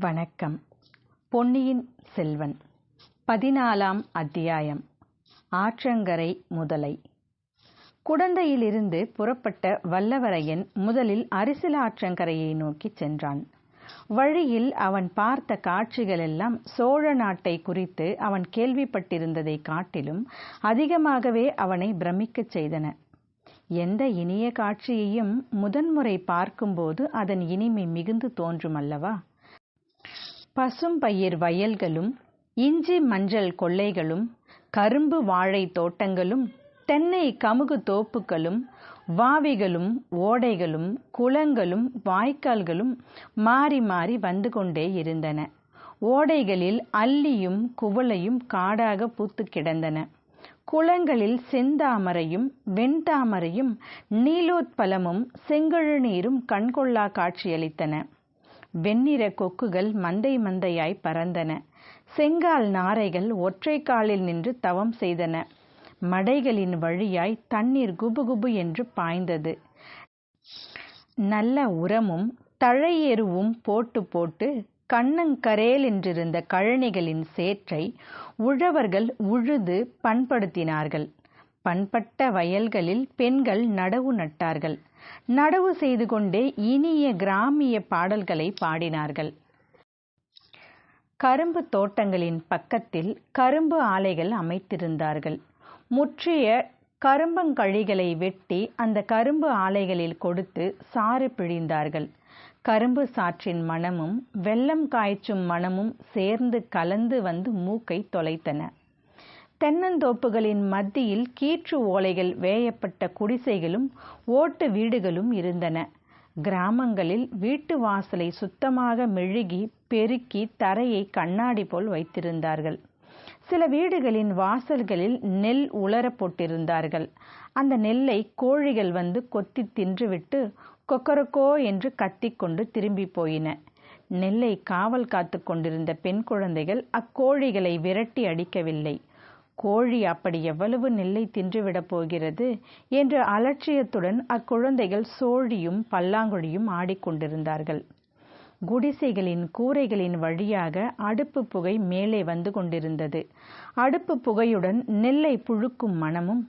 வணக்கம். பொன்னியின் செல்வன் பதினாலாம் அத்தியாயம் ஆற்றங்கரை முதலை. குடந்தையிலிருந்து புறப்பட்ட வல்லவரையன் முதலில் அரிசில ஆற்றங்கரையை நோக்கிச் சென்றான். வழியில் அவன் பார்த்த காட்சிகளெல்லாம் சோழ நாட்டை குறித்து அவன் கேள்விப்பட்டிருந்ததை காட்டிலும் அதிகமாகவே அவனை பிரமிக்கச் செய்தன. எந்த இனிய காட்சியையும் முதன்முறை பார்க்கும்போது அதன் இனிமை மிகுந்து தோன்றும் அல்லவா பசும்பயிர் வயல்களும் இஞ்சி மஞ்சள் கொள்ளைகளும் கரும்பு வாழை தோட்டங்களும் தென்னை கமுகு தோப்புகளும் வாவிகளும் ஓடைகளும் குளங்களும் வாய்க்கால்களும் மாறி மாறி வந்து கொண்டே இருந்தன. ஓடைகளில் அல்லியும் குவளையும் காடாக பூத்து கிடந்தன. குளங்களில் செந்தாமரையும் வெண்தாமரையும் நீலோத்பலமும் செங்கழு நீரும் கண்கொள்ளா காட்சியளித்தன. வெண்ணிற கொக்குகள் மந்தை மந்தையாய் பறந்தன. செங்கால் நாரைகள் ஒற்றை காலில் நின்று தவம் செய்தன. மடைகளின் வழியாய் தண்ணீர் குபுகுபு என்று பாய்ந்தது. நல்ல உரமும் தழையெருவும் போட்டு போட்டு கண்ணங்கரேல் என்றிருந்த கழனிகளின் சேற்றை உழவர்கள் உழுது பண்படுத்தினார்கள். பண்பட்ட வயல்களில் பெண்கள் நடவு நட்டார்கள். நடவு செய்து கொண்டே இனிய கிராமிய பாடல்களை பாடினார்கள். கரும்பு தோட்டங்களின் பக்கத்தில் கரும்பு ஆலைகள் அமைத்திருந்தார்கள். முற்றிய கரும்பங்கழிகளை வெட்டி அந்த கரும்பு ஆலைகளில் கொடுத்து சாறு பிழிந்தார்கள். கரும்பு சாற்றின் மணமும் வெள்ளம் காய்ச்சும் மணமும் சேர்ந்து கலந்து வந்து மூக்கை தொலைத்தன. தென்னந்தோப்புகளின் மத்தியில் கீற்று ஓலைகள் வேயப்பட்ட குடிசைகளும் ஓட்டு வீடுகளும் இருந்தன. கிராமங்களில் வீட்டு வாசலை சுத்தமாக மெழுகி பெருக்கி தரையை கண்ணாடி போல் வைத்திருந்தார்கள். சில வீடுகளின் வாசல்களில் நெல் உலர போட்டிருந்தார்கள் அந்த நெல்லை கோழிகள் வந்து கொத்தி தின்றுவிட்டு கொக்கரக்கோ என்று கத்திக்கொண்டு திரும்பி போயின. நெல்லை காவல் காத்து கொண்டிருந்த பெண் குழந்தைகள் அக்கோழிகளை விரட்டி அடிக்கவில்லை. கோழி அப்படி எவ்வளவு நெல்லை தின்றுவிடப் போகிறது என்ற அலட்சியத்துடன் அக்குழந்தைகள் சோழியும் பல்லாங்குழியும் ஆடிக்கொண்டிருந்தார்கள். குடிசைகளின் கூரைகளின் வழியாக அடுப்பு புகை மேலே வந்து கொண்டிருந்தது. அடுப்பு புகையுடன் நெல்லை புழுக்கும் மணமும்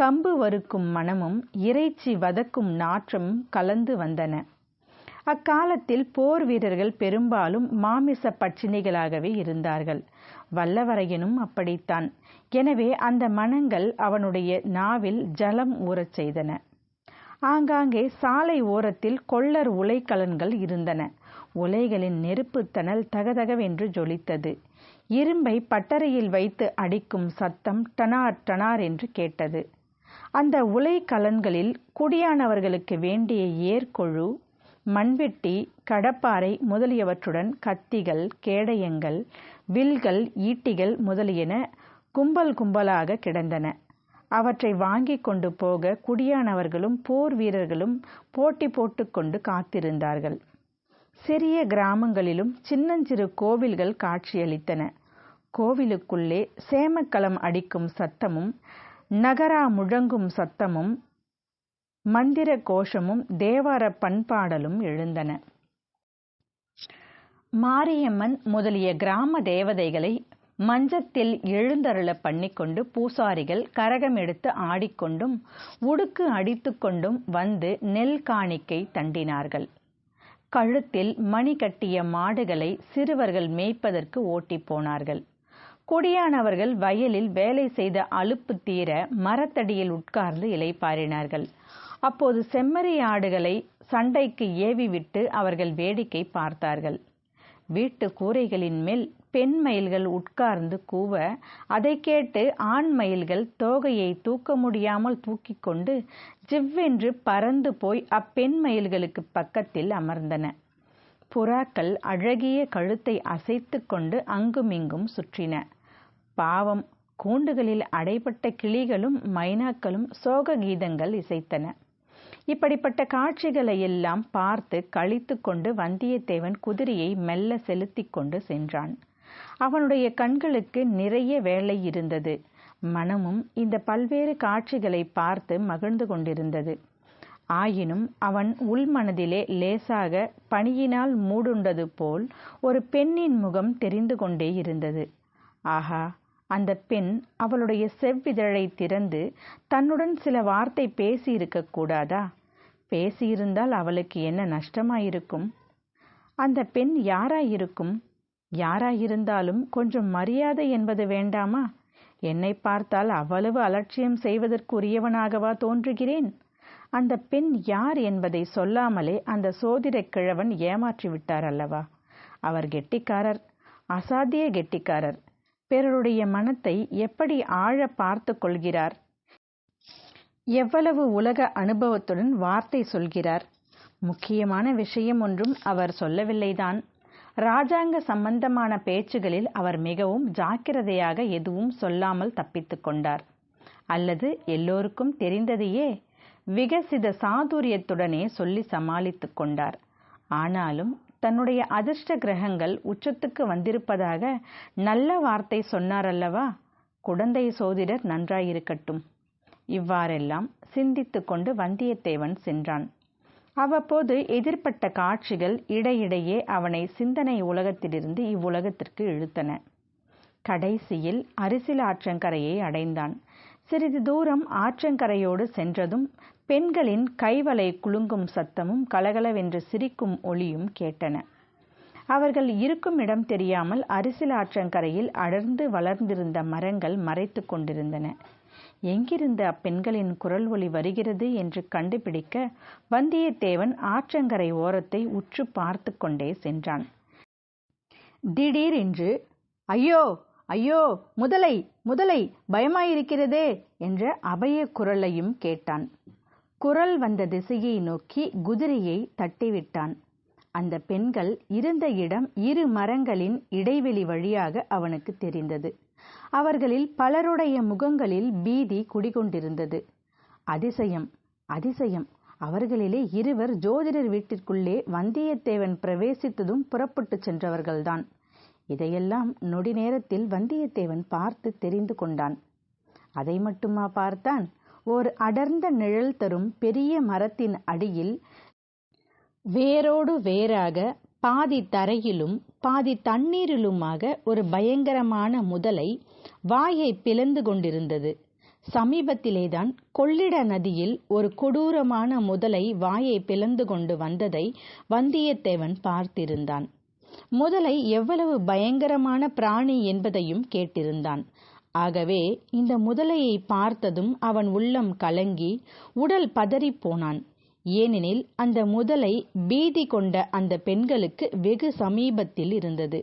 கம்பு வறுக்கும் மணமும் இறைச்சி வதக்கும் நாற்றமும் கலந்து வந்தன. அக்காலத்தில் போர் வீரர்கள் பெரும்பாலும் மாமிச பட்சினிகளாகவே இருந்தார்கள். வல்லவரையனும் அப்படித்தான். எனவே அந்த மனங்கள் அவனுடைய நாவில் ஜலம் ஊறச் செய்தன. ஆங்காங்கே சாலை ஓரத்தில் கொள்ளர் உலைக்கலன்கள் இருந்தன. உலைகளின் நெருப்புத்தணல் தகதகவென்று ஜொலித்தது. இரும்பை பட்டறையில் வைத்து அடிக்கும் சத்தம் டனார் டனார் என்று கேட்டது. அந்த உலை கலன்களில் குடியானவர்களுக்கு வேண்டிய ஏர்கொழு மண்வெட்டி கடப்பாறை முதலியவற்றுடன் கத்திகள் கேடயங்கள் வில்கள் ஈட்டிகள் முதலியன கும்பல் கும்பலாக கிடந்தன. அவற்றை வாங்கி கொண்டு போக குடியானவர்களும் போர் வீரர்களும் போட்டி போட்டுக்கொண்டு காத்திருந்தார்கள். சிறிய கிராமங்களிலும் சின்னஞ்சிறு கோவில்கள் காட்சியளித்தன. கோவிலுக்குள்ளே சேமக்களம் அடிக்கும் சத்தமும் நகரா முழங்கும் சத்தமும் மந்திர கோஷமும் தேவார பண்பாடலும் எழுந்தன. மாரியம்மன் முதலிய கிராம தேவதைகளை மஞ்சத்தில் எழுந்தருள பண்ணிக்கொண்டு பூசாரிகள் கரகம் எடுத்து ஆடிக்கொண்டும் உடுக்கு அடித்துக்கொண்டும் வந்து நெல் காணிக்கை தண்டினார்கள். கழுத்தில் மணி கட்டிய மாடுகளை சிறுவர்கள் மேய்ப்பதற்கு ஓட்டி போனார்கள். குடியானவர்கள் வயலில் வேலை செய்த அலுப்பு தீர மரத்தடியில் உட்கார்ந்து இலைப்பாரினார்கள் அப்போது செம்மறி ஆடுகளை சண்டைக்கு ஏவி விட்டு அவர்கள் வேடிக்கை பார்த்தார்கள். வீட்டு கூரைகளின் மேல் பெண் மயில்கள் உட்கார்ந்து கூவ அதை கேட்டு ஆண் மயில்கள் தோகையை தூக்க முடியாமல் தூக்கி கொண்டு ஜிவ்வென்று பறந்து போய் அப்பெண் மயில்களுக்கு பக்கத்தில் அமர்ந்தன. புறாக்கள் அழகிய கழுத்தை அசைத்து கொண்டு அங்குமிங்கும் சுற்றின. பாவம் கூண்டுகளில் அடைபட்ட கிளிகளும் மைனாக்களும் சோக கீதங்கள் இசைத்தன. இப்படிப்பட்ட காட்சிகளை எல்லாம் பார்த்து கழித்து கொண்டு வந்தியத்தேவன் குதிரையை மெல்ல செலுத்தி கொண்டு சென்றான். அவனுடைய கண்களுக்கு நிறைய வேலை இருந்தது. மனமும் இந்த பல்வேறு காட்சிகளை பார்த்து மகிழ்ந்து கொண்டிருந்தது. ஆயினும் அவன் உள்மனதிலே லேசாக பனியினால் மூடுண்டது போல் ஒரு பெண்ணின் முகம் தெரிந்து கொண்டே இருந்தது. ஆஹா அந்த பெண் அவளுடைய செவ்விதழை திறந்து தன்னுடன் சில வார்த்தை பேசியிருக்க கூடாதா? பேசியிருந்தால் அவளுக்கு என்ன நஷ்டமாயிருக்கும்? அந்த பெண் யாராயிருக்கும்? யாராயிருந்தாலும் கொஞ்சம் மரியாதை என்பது வேண்டாமா? என்னை பார்த்தால் அவ்வளவு அலட்சியம் செய்வதற்குரியவனாகவா தோன்றுகிறேன்? அந்த பெண் யார் என்பதை சொல்லாமலே அந்த சோதிடக் கிழவன் ஏமாற்றி விட்டார் அல்லவா? அவர் கெட்டிக்காரர் அசாத்திய கெட்டிக்காரர். பிறருடைய மனத்தை எப்படி ஆழ பார்த்து கொள்கிறார்? எவ்வளவு உலக அனுபவத்துடன் வார்த்தை சொல்கிறார்? முக்கியமான விஷயம் ஒன்றும் அவர் சொல்லவில்லைதான். ராஜாங்க சம்பந்தமான பேச்சுகளில் அவர் மிகவும் ஜாக்கிரதையாக எதுவும் சொல்லாமல் தப்பித்து கொண்டார். அல்லது எல்லோருக்கும் தெரிந்ததையே விகசித சாதுரியத்துடனே சொல்லி சமாளித்துக் கொண்டார். ஆனாலும் தன்னுடைய அதிர்ஷ்ட கிரகங்கள் உச்சத்துக்கு வந்திருப்பதாக நல்ல வார்த்தை சொன்னார் அல்லவா குடந்தை சோதிடர் நன்றாயிருக்கட்டும். இவ்வாறெல்லாம் சிந்தித்து கொண்டு வந்தியத்தேவன் சென்றான். அவ்வப்போது எதிர்ப்பட்ட காட்சிகள் இடையிடையே அவனை சிந்தனை உலகத்திலிருந்து இவ்வுலகத்திற்கு இழுத்தன. கடைசியில் அரிசில் ஆற்றங்கரையை அடைந்தான். சிறிது தூரம் ஆற்றங்கரையோடு சென்றதும் பெண்களின் கைவலை குலுங்கும் சத்தமும் கலகலவென்று சிரிக்கும் ஒளியும் கேட்டன. அவர்கள் இருக்கும் இடம் தெரியாமல் அரிசில் ஆற்றங்கரையில் அடர்ந்து வளர்ந்திருந்த மரங்கள் மறைத்து கொண்டிருந்தன. எங்கிருந்து அப்பெண்களின் குரல் ஒலி வருகிறது என்று கண்டுபிடிக்க வந்தியத்தேவன் ஆற்றங்கரை ஓரத்தை உற்று பார்த்து கொண்டே சென்றான். திடீரென்று ஐயோ ஐயோ முதலை முதலை பயமாயிருக்கிறதே என்ற அபய குரலையும் கேட்டான். குரல் வந்த திசையை நோக்கி குதிரையை தட்டிவிட்டான். அந்த பெண்கள் இருந்த இடம் இரு மரங்களின் இடைவெளி வழியாக அவனுக்கு தெரிந்தது. அவர்களில் பலருடைய முகங்களில் பீதி குடிகொண்டிருந்தது. அதிசயம் அதிசயம்! அவர்களிலே இருவர் ஜோதிடர் வீட்டிற்குள்ளே வந்தியத்தேவன் பிரவேசித்ததும் புறப்பட்டுச் சென்றவர்கள்தான். இதையெல்லாம் நொடி நேரத்தில் வந்தியத்தேவன் பார்த்து தெரிந்து கொண்டான். அதை மட்டுமா பார்த்தான்? ஓர் அடர்ந்த நிழல் தரும் பெரிய மரத்தின் அடியில் வேரோடு வேறாக பாதி தரையிலும் பாதி தண்ணீரிலுமாக ஒரு பயங்கரமான முதலை வாயை பிளந்து கொண்டிருந்தது. சமீபத்திலேதான் கொள்ளிட நதியில் ஒரு கொடூரமான முதலை வாயை பிளந்து கொண்டு வந்ததை வந்தியத்தேவன் பார்த்திருந்தான். முதலை எவ்வளவு பயங்கரமான பிராணி என்பதையும் கேட்டிருந்தான். ஆகவே இந்த முதலையை பார்த்ததும் அவன் உள்ளம் கலங்கி உடல் பதறிப் போனான். ஏனெனில் அந்த முதலை பீதி கொண்ட அந்த பெண்களுக்கு வெகு சமீபத்தில் இருந்தது.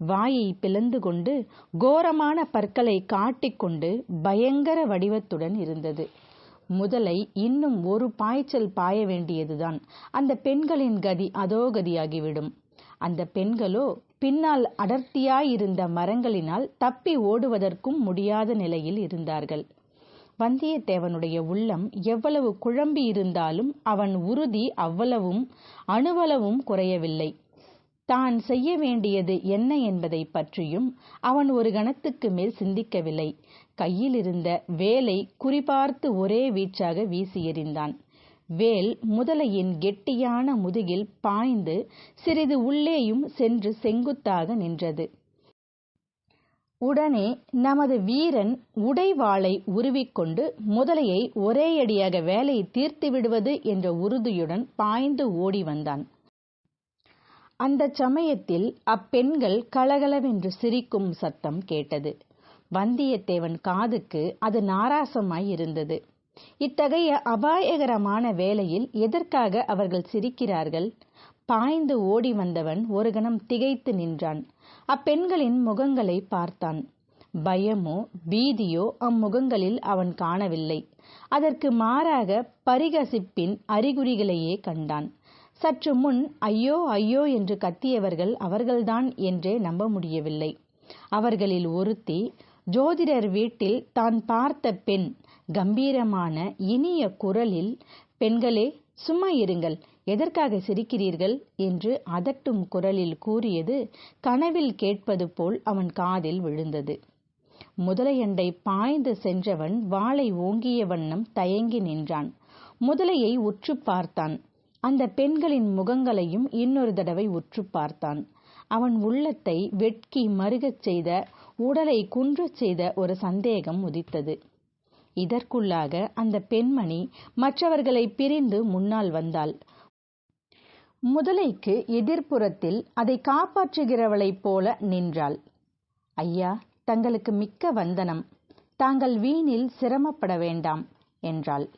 வாயை பிளந்து கொண்டு கோரமான பற்களை காட்டிக்கொண்டு பயங்கர வடிவத்துடன் இருந்தது. முதலை இன்னும் ஒரு பாய்ச்சல் பாய வேண்டியதுதான். அந்த பெண்களின் கதி அதோ கதியாகிவிடும் அந்த பெண்களோ பின்னால் அடர்த்தியாயிருந்த மரங்களினால் தப்பி ஓடுவதற்கும் முடியாத நிலையில் இருந்தார்கள். வந்தியத்தேவனுடைய உள்ளம் எவ்வளவு குழம்பி இருந்தாலும் அவன் உறுதி அவ்வளவும் அணுவளவும் குறையவில்லை. தான் செய்ய வேண்டியது என்ன என்பதை பற்றியும் அவன் ஒரு கணத்துக்கு மேல் சிந்திக்கவில்லை. கையில் இருந்த வேலை குறிபார்த்து ஒரே வீச்சாக வீசி எறிந்தான். வேல் முதலையின் கெட்டியான முதுகில் பாய்ந்து சிறிது உள்ளேயும் சென்று செங்குத்தாக நின்றது. உடனே நமது வீரன் உடைவாளை உருவிக்கொண்டு முதலையை ஒரேயடியாக வேலையை தீர்த்து விடுவது என்ற உறுதியுடன் பாய்ந்து ஓடி வந்தான். அந்த சமயத்தில் அப்பெண்கள் கலகலவென்று சிரிக்கும் சத்தம் கேட்டது. வந்தியத்தேவன் காதுக்கு அது நாராசமாய் இருந்தது. இத்தகைய அபாயகரமான வேளையில் எதற்காக அவர்கள் சிரிக்கிறார்கள்? பாய்ந்து ஓடி வந்தவன் ஒரு கணம் திகைத்து நின்றான். அப்பெண்களின் முகங்களை பார்த்தான். பயமோ பீதியோ அம்முகங்களில் அவன் காணவில்லை. அதற்கு மாறாக பரிகசிப்பின் அறிகுறிகளையே கண்டான். சற்று முன் ஐயோ ஐயோ என்று கத்தியவர்கள் அவர்கள்தான் என்றே நம்ப முடியவில்லை. அவர்களில் ஒருத்தி ஜோதிடர் வீட்டில் தான் பார்த்த பெண் கம்பீரமான இனிய குரலில் பெண்களே சும்மா இருங்கள். எதற்காக சிரிக்கிறீர்கள்? என்று அதட்டும் குரலில் கூறியது கனவில் கேட்பது போல் அவன் காதில் விழுந்தது. முதலையண்டை பாய்ந்து சென்றவன் வாளை ஓங்கிய வண்ணம் தயங்கி நின்றான். முதலையை உற்று பார்த்தான். அந்த பெண்களின் முகங்களையும் இன்னொரு தடவை உற்று பார்த்தான். அவன் உள்ளத்தை வெட்கி மருகச் செய்த உடலை குன்றச் செய்த ஒரு சந்தேகம் உதித்தது. இதற்குள்ளாக அந்த பெண்மணி மற்றவர்களை பிரிந்து முன்னால் வந்தாள். முதலைக்கு எதிர்ப்புறத்தில் அதை காப்பாற்றுகிறவளைப் போல நின்றாள். ஐயா தங்களுக்கு மிக்க வந்தனம். தாங்கள் வீணில் சிரமப்பட வேண்டாம் என்றாள்.